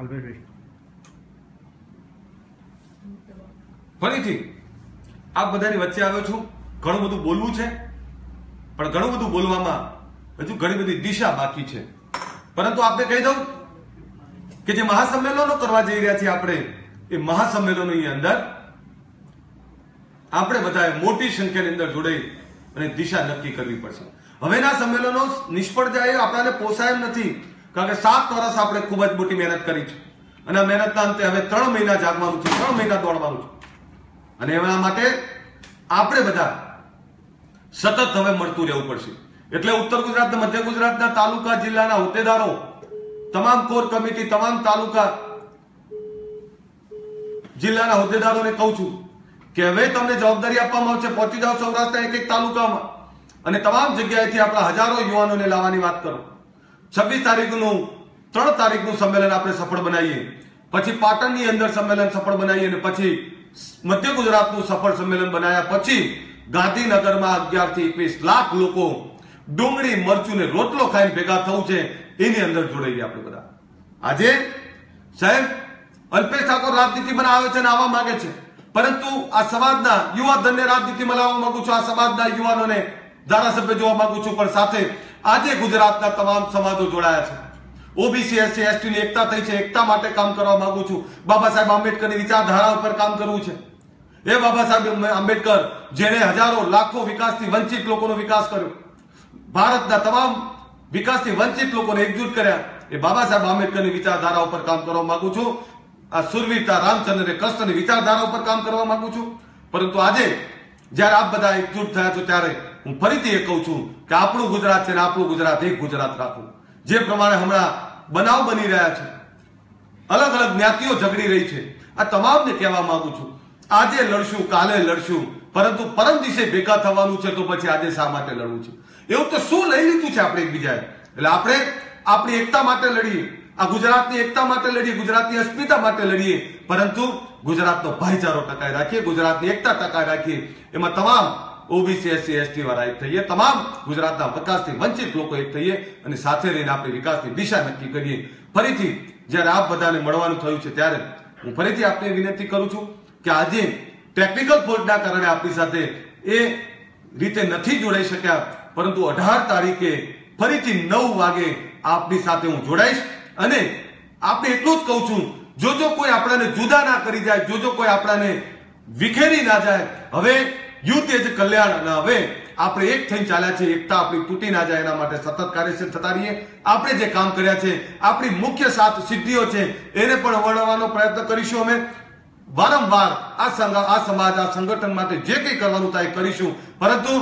અલ્પેશભાઈ ફરીથી, આપ બધાની વચ્ચે આવ્યો છું. ઘણું બધું બોલવું છે, પણ ઘણું બધું બોલવામાં હજુ ઘણી બધી દિશા બાકી છે. પરંતુ આપને કહી દઉં કે જે મહાસંમેલનો કરવા જઈ રહ્યા છીએ આપણે, એ મહાસંમેલનોની અંદર આપણે બધાએ મોટી સંખ્યાની અંદર જોડાઈ અને દિશા નક્કી કરવી પડશે. હવેના સંમેલનો નિષ્ફળ જાય આપણાને પોસાય નથી. કારણ કે સાત વર્ષ આપણે ખૂબ જ મોટી મહેનત કરી છે. અને આ મહેનતના અંતે હવે ત્રણ મહિના જાગવાનું છે, ત્રણ મહિના દોડવાનું છે. અને એના માટે આપણે બધા સતત હવે મળતું રહેવું પડશે. એટલે ઉત્તર ગુજરાત મધ્ય ગુજરાતના તાલુકા, જિલ્લાના હોદ્દેદારો, તમામ કોર કમિટી, તમામ તાલુકા જિલ્લાના હોદ્દેદારોને કહું છું કે હવે તમને જવાબદારી આપવામાં આવશે, પહોંચી જાઓ સૌરાષ્ટ્રના એક એક તાલુકામાં. અને તમામ જગ્યાએથી આપણા હજારો યુવાનોને લાવવાની વાત કરો. છવ્વીસ તારીખનું, ત્રણ તારીખનું સંમેલન આપણે સફળ બનાવીએ. પછી પાટણની અંદર સંમેલન સફળ બનાવીએ અને પછી મધ્ય ગુજરાતનું સફળ સંમેલન બનાવ્યા પછી ગાંધીનગરમાં અગિયારથી એકવીસ લાખ લોકો ડુંગળી, મરચું રોટલો ખાઈને ભેગા થવું છે, એની અંદર જોડાઈએ આપણે બધા. આજે સાહેબ અલ્પેશ ઠાકોર રાજનીતિ બનાવે છે અને આવવા માંગે છે. પરંતુ આ સમાજના યુવા ધનને રાજનીતિમાં લાવવા માંગુ છું. આ સમાજના યુવાનોને ધારાસભ્ય જોવા માંગુ છું. પણ સાથે આજે ગુજરાતના તમામ સમાજો જોડાયા છે. ઓબીસી એસસી એસટી ની એકતા થઈ છે. એકતા માટે કામ કરવા માંગુ છું. બાબા સાહેબ આંબેડકરની વિચારધારા ઉપર કામ કરવું છે. એ બાબા સાહેબ આંબેડકર, જેણે હજારો લાખો વિકાસથી વંચિત લોકોનો વિકાસ કર્યો. ભારતના તમામ વિકાસથી વંચિત લોકોને એકજૂટ કર્યા. એ બાબા સાહેબ આંબેડકરની વિચારધારા ઉપર કામ કરવા માંગુ છું. આ સુરવીરતા, રામચંદ્ર કૃષ્ણની વિચારધારા ઉપર કામ કરવા માંગુ છું. પરંતુ આજે, જ્યારે આપ બધા એકજૂટ થયા છો, ત્યારે હું ફરીથી એ કહું છું કે આપણું ગુજરાત છે ને આપણું ગુજરાત એક ગુજરાત રાખવું. જે પ્રમાણે હમણાં બનાવ બની રહ્યા છે. અલગ અલગ જ્ઞાતિઓ ઝઘડી રહી છે. આ તમામને કહેવા માંગુ છું. આજે લડશું, કાલે લડશું. પરંતુ પરમ દિવસે ભેગા થવાનું છે તો પછી આજે શા માટે લડવું છે? એવું તો શું લઈ લીધું છે આપણે એકબીજાએ? એટલે આપણે આપણી એકતા માટે લડીએ. આ ગુજરાતની એકતા માટે લડીએ, ગુજરાતની અસ્મિતા માટે લડીએ. પરંતુ ગુજરાતનો ભાઈચારો ટકાઈ રાખીએ, ગુજરાતની એકતા ટકાઈ રાખીએ. એમાં તમામ ઓબીસી એસસી એસટી વાળા એક થઈએ. તમામ ગુજરાતના વિકાસથી વંચિત લોકો એક થઈએ અને સાથે રહીને આપણે વિકાસની દિશા નક્કી કરીએ. ફરીથી જ્યારે આપ બધાને મળવાનું થયું છે ત્યારે હું ફરીથી આપને વિનંતી કરું છું કે આજે ટેકનિકલ ફોલ્ટના કારણે આપણી સાથે એ રીતે નથી જોડાઈ શક્યા, પરંતુ અઢાર તારીખે ફરીથી નવ વાગે આપની સાથે હું જોડાઈશ. અને આપણે એટલું જ કહું છું, જો જો કોઈ આપણાને જુદા ના કરી જાય, જો જો કોઈ આપણાને વિખેરી ના જાય, હવે યુથ એ જ કલ્યાણ અને હવે આપણે એક થઈને ચાલ્યા છે એકતા આપણી તૂટી ના જાય, એના માટે સતત કાર્યશીલ થતા રહીએ. આપણે જે કામ કર્યા છે, આપણી મુખ્ય સાત સિદ્ધિઓ છે, એને પણ વર્ણવવાનો પ્રયત્ન કરીશું અમે. વારંવાર આ આ સમાજ, આ સંગઠન માટે જે કંઈ કરવાનું થાય કરીશું. પરંતુ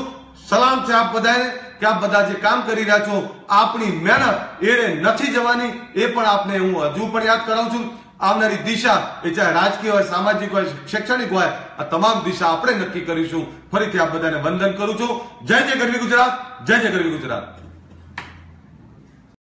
સલામ છે આપ બધાને કે આપ બધા જે કામ કરી રહ્યા છો, આપણી મહેનત એણે નથી જવાની, એ પણ આપને હું હજુ પણ યાદ કરાવું છું. આવનારી દિશા એ ચાહે રાજકીય હોય, સામાજિક હોય, શૈક્ષણિક હોય, આ તમામ દિશા આપણે નક્કી કરીશું. ફરીથી આપ બધાને વંદન કરું છું. જય જય ગરવી ગુજરાત, જય જય ગરવી ગુજરાત.